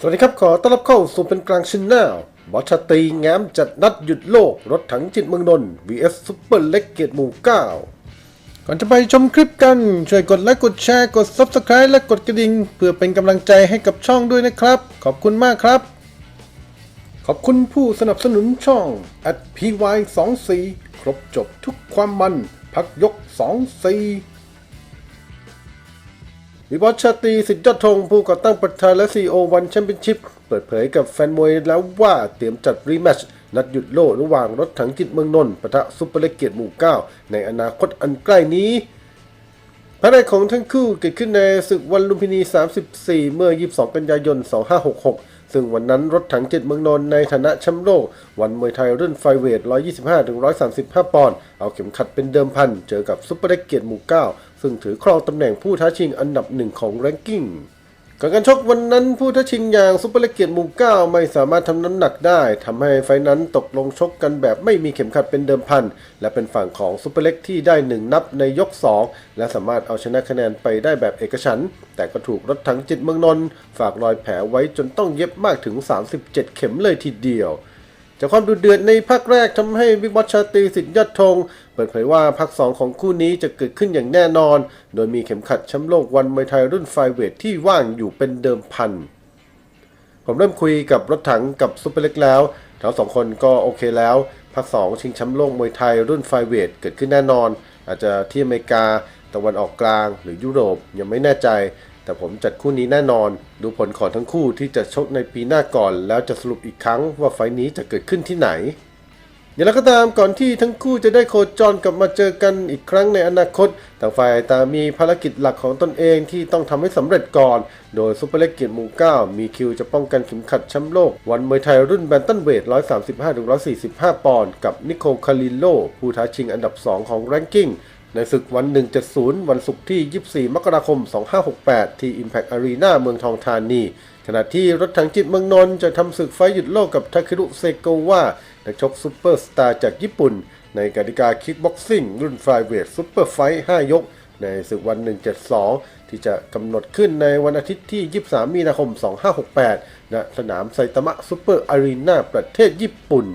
สวัสดีครับ ขอต้อนรับเข้าสู่เป็นกลางชินแนลบอชตีแง้มจัดนัดหยุดโลก รถถังจิตเมืองนนท์ vs ซุปเปอร์เล็กเกียรติหมู่ 9 ก่อนจะไปชมคลิปกัน ช่วยกดไลค์กดแชร์กด Subscribe และกดกระดิ่ง เพื่อเป็นกำลังใจให้กับช่องด้วยนะครับ ขอบคุณมากครับ ขอบคุณผู้สนับสนุนช่อง at py 2 4ครบจบทุกความมัน พักยก 2 4 วิวัฒน์ชาตีสิทธิยอดธงผู้ก่อตั้งประธานและซีโอวันแชมเปี้ยนชิพเปิดเผยกับแฟนมวยแล้วว่าเตรียมจัดรีแมช์นัดหยุดโลกระหว่างรถถังจิตเมืองนนท์ปะทะซุปเปอร์เล็กเกียรติหมู่ 9 ในอนาคตอันใกล้นี้ ภายในของทั้งคู่เกิดขึ้นในศึกวันลุมพินี 34 เมื่อ 22 กันยายน 2566 ซึ่งวันนั้นรถถังเจ็ดเมืองนนท์ในฐานะแชมป์โลก วันมวยไทยรุ่นไฟเวท 125-135 ปอนด์ เอาเข็มขัดเป็นเดิมพัน เจอกับซุปเปอร์เล็กเกียรติหมู่ 9 ซึ่งถือครองตำแหน่งผู้ท้าชิงอันดับหนึ่งของแรงกิ้ง ก่อนการชกวันนั้นผู้ท้าชิงอย่างซุปเปอร์เลกเกียรติมูเก้าไม่สามารถทำน้ำหนักได้ทำให้ไฟนั้นตกลงชกกันแบบไม่มีเข็มขัดเป็นเดิมพัน และเป็นฝั่งของซุปเปอร์เล็กที่ได้หนึ่งนับในยก 2 และสามารถเอาชนะคะแนนไปได้แบบเอกฉัน แต่ก็ถูกรถถังจิตเมืองนนท์ฝากรอยแผลไว้จนต้องเย็บมากถึง 37 เข็มเลยทีเดียว จากความดุเดือดในภาคแรกทำให้วิกวัชชาตรีสิทธิ์ยอดธงเปิดเผยว่าภาค 2 ของคู่นี้จะเกิดขึ้นอย่างแน่นอน โดยมีเข็มขัดแชมป์โลกวันมวยไทยรุ่นไฟเวทที่ว่างอยู่เป็นเดิมพัน ผมเริ่มคุยกับรถถังกับซุปเปอร์เล็กแล้วทั้งสองคนก็โอเคแล้ว ภาค 2 ชิงแชมป์โลกมวยไทยรุ่นไฟเวทเกิดขึ้นแน่นอน อาจจะที่อเมริกาตะวันออกกลางหรือยุโรปยังไม่แน่ใจ แต่ผมจัดคู่นี้แน่นอน ดูผลของทั้งคู่ที่จะชกในปีหน้าก่อน แล้วจะสรุปอีกครั้งว่าไฟล์นี้จะเกิดขึ้นที่ไหน อย่างไรก็ตามก่อนที่ทั้งคู่จะได้โคจรกลับมาเจอกันอีกครั้งในอนาคตต่างฝ่ายต่างมีภารกิจหลักของตนเองที่ต้องทำให้สำเร็จก่อน โดยซุปเปอร์เล็กเกียรติหมู่9มีคิวจะป้องกันเข็มขัดแชมป์โลก วันมวยไทยรุ่นแบนตันเวท 135-145 ปอนด์กับนิโคลคาริโลผู้ท้าชิงอันดับ 2 ของแรงกิ้ง ในศึกวัน 170 วันศุกร์ที่ 24 มกราคม 2568 ที่ Impact Arena เมืองทองธานี ขณะที่รถถังจิตเมืองนนท์จะทำศึกไฟหยุดโลกกับทาเครุเซโกวะนักชกซูเปอร์สตาร์จากญี่ปุ่น ในกติกาคิกบ็อกซิ่งรุ่นฟลายเวทซูเปอร์ไฟ5ยก ในศึกวัน 172 ที่จะกำหนดขึ้นในวันอาทิตย์ที่ 23 มีนาคม 2568 ณ สนามไซตามะซูเปอร์อารีนาประเทศญี่ปุ่น